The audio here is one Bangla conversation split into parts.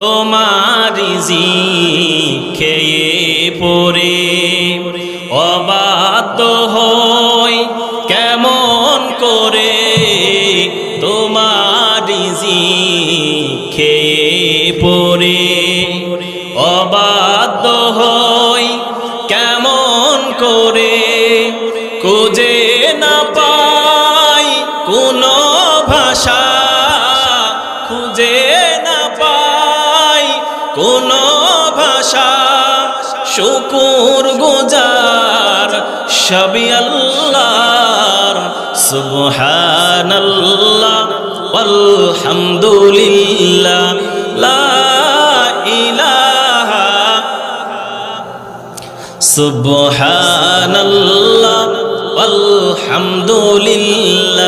তোমারি জি খেয়ে পড়ে, অবাধ্য হই কেমন করে তোমারি জি খেয়ে পড়ে, অবাধ্য হই কেমন করে খুঁজে কোনো ভাষা শুকুর গুজার সবই আল্লাহর। সুবহানাল্লাহ আলহামদুলিল্লাহ লা ইলাহা। আলহামদুলিল্লাহ।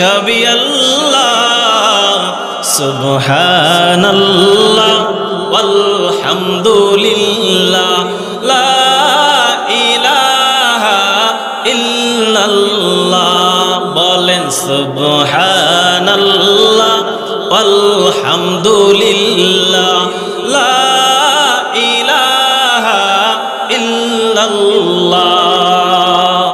সবই আল্লাহ সুবহানাল্লাহ আলহামদুলিল্লাহ লা ইলাহা ইল্লাল্লাহ বলেন সুবহানাল্লাহ আলহামদুলিল্লাহ